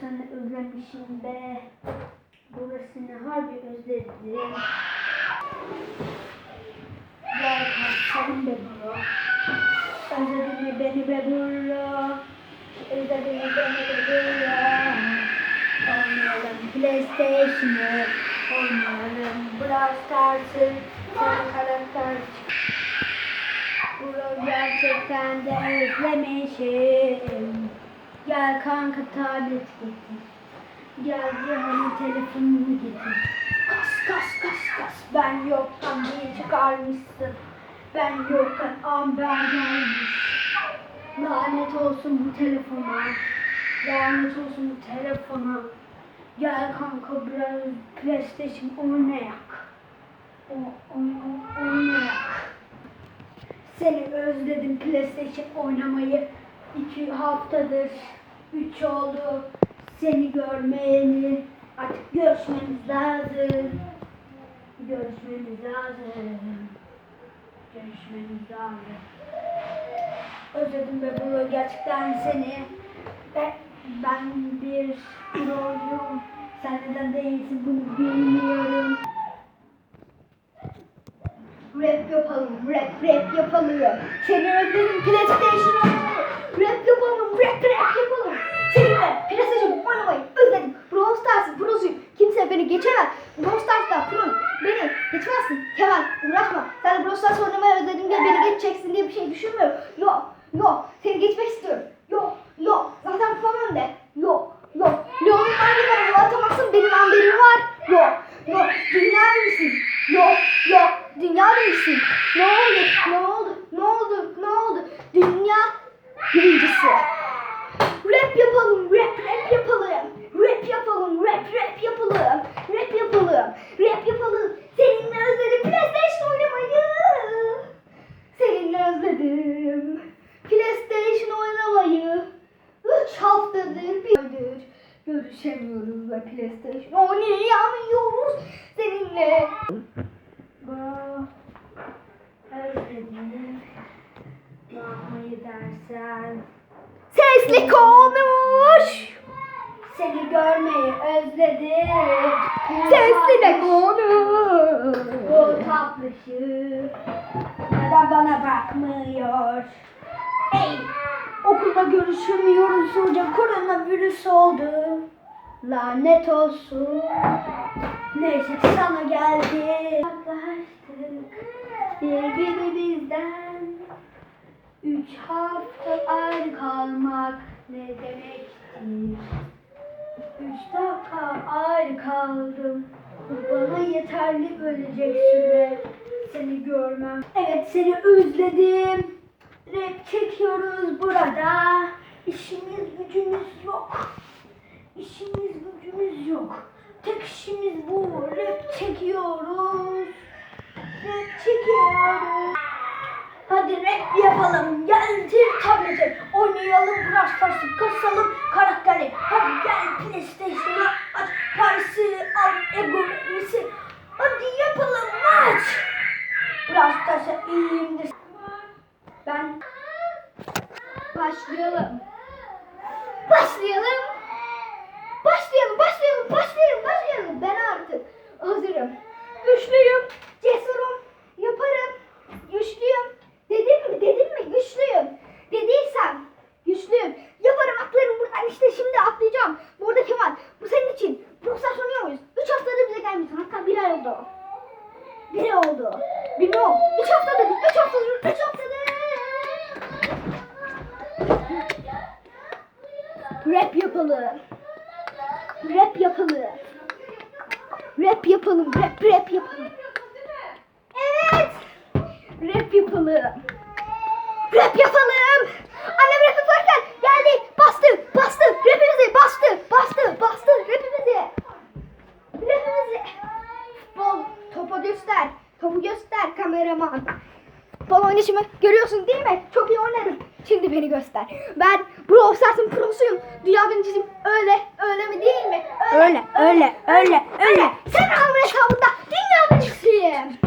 seni özlemişim be. Burasını harbi özledim. Gel kalkalım be bro. Özledin mi beni be bro? Özledin mi beni be bro? Oynayalım PlayStation'ı. Oynayalım Brawl Stars'ı. Sen karakter Bro gerçekten de özlemişim. Gel kanka tablet getir. Gel Cihan'ın telefonunu getir. Kas kas kas kas. Ben yokken bir çıkarmışsın. Ben yokken Amber gelmiş. Lanet olsun bu telefona. Lanet olsun bu telefona. Gel kanka biraz PlayStation oynayak. O, oynayak. Seni özledim PlayStation oynamayı. İki haftadır, üç oldu. Seni görmeyeli. Artık görüşmemiz lazım. Görüşmemiz lazım. Görüşmemiz lazım. Özledim be bunu gerçekten seni. Ben, ben bir rolüm. Sen neden değilsin bunu bilmiyorum. Rap yapalım, rap rap yapalım. Seni özledim PlayStation. Rap yapalım, rap rap yapalım. Seninle PlayStation oynamayı özledim. Brawl Stars'ın prosuyum. Kimse beni geçemez. Brawl Stars'ta pro. Beni geçemezsin. Kemal uğraşma. Sen Brawl Stars oynamayı özledim diye beni geçeceksin diye bir şey düşünmüyorum. Yok, yok. Seni geçmek istiyorum. Yok, yok. Zaten kupam önde. Yok, yok. Leon'un hangi bana atamazsın benim amberim var. Yok, yok. Dünya misin? Yok, yok. Dünya misin? Ne oldu? Ne oldu? Ne oldu? Ne oldu? Dünya birincisi. Rap yapalım, rap rap yapalım. Rap yapalım, rap rap yapalım. Rap yapalım, rap yapalım. Seninle özledim PlayStation oynamayı. Seninle özledim PlayStation oynamayı. Üç haftadır bir aydır görüşemiyoruz ve PlayStation oynayamıyoruz seninle. Özledim. Ne yapmayı dersen? Sesli konuş. Seni görmeyi özledim. Sesli de konuş. Bu tatlışır. Neden bana bakmıyor? Ey! Okulda görüşemiyoruz hoca. Koronavirüs oldu. Lanet olsun. Neyse sana geldi. Yaklaştık birbirimizden. Üç hafta ayrı kalmak ne demektir? Üç dakika ayrı kaldım. Bana yeterli bölecek süre. Seni görmem. Evet seni özledim. Rap çekiyoruz burada. İşimiz gücümüz yok. Yok. Tek işimiz bu. Rap çekiyoruz. Rap çekiyoruz. Hadi rap yapalım. Getir tableti. Oynayalım. Brawl Stars'ı kasalım. Karakteri. Hadi gel PlayStation'a aç. Parası al. Egoisi. Hadi yapalım maç. Brawl Stars'a iyiyimdir. Ben başlayalım. Başlayalım. Başlayalım, başlayalım, başlayalım, başlayalım. Ben artık hazırım. Güçlüyüm, cesurum, yaparım. Güçlüyüm. Dedim mi, dedim mi güçlüyüm. Dediysem güçlüyüm. Yaparım atlarım buradan işte şimdi atlayacağım. Burada Kemal, bu senin için. Profesör sanıyor muyuz? Üç haftadır bize gelmişsin. Hatta bir ay oldu. Bir ay oldu. Bilmiyorum. Üç haftadır, üç haftadır, üç haftadır. Rap yapalım. Rap yapalım. Rap yapalım. Rap rap yapalım. Evet. Rap yapalım. Rap yapalım. Annem rap yaparken geldi. Bastı. Bastı. Rapimizi bastı. Bastı. Bastı. Rapimizi. Rapimizi. Futbol. Topu göster. Topu göster kameraman. Bal oynayışımı görüyorsun değil mi? Çok iyi oynarım. Şimdi beni göster. Ben Brawl Stars'ın prosuyum. Dünya birincisi öyle, öyle mi değil mi? Öyle, öyle, öyle, öyle. Sen Ahmet hesabında dünya birincisiyim.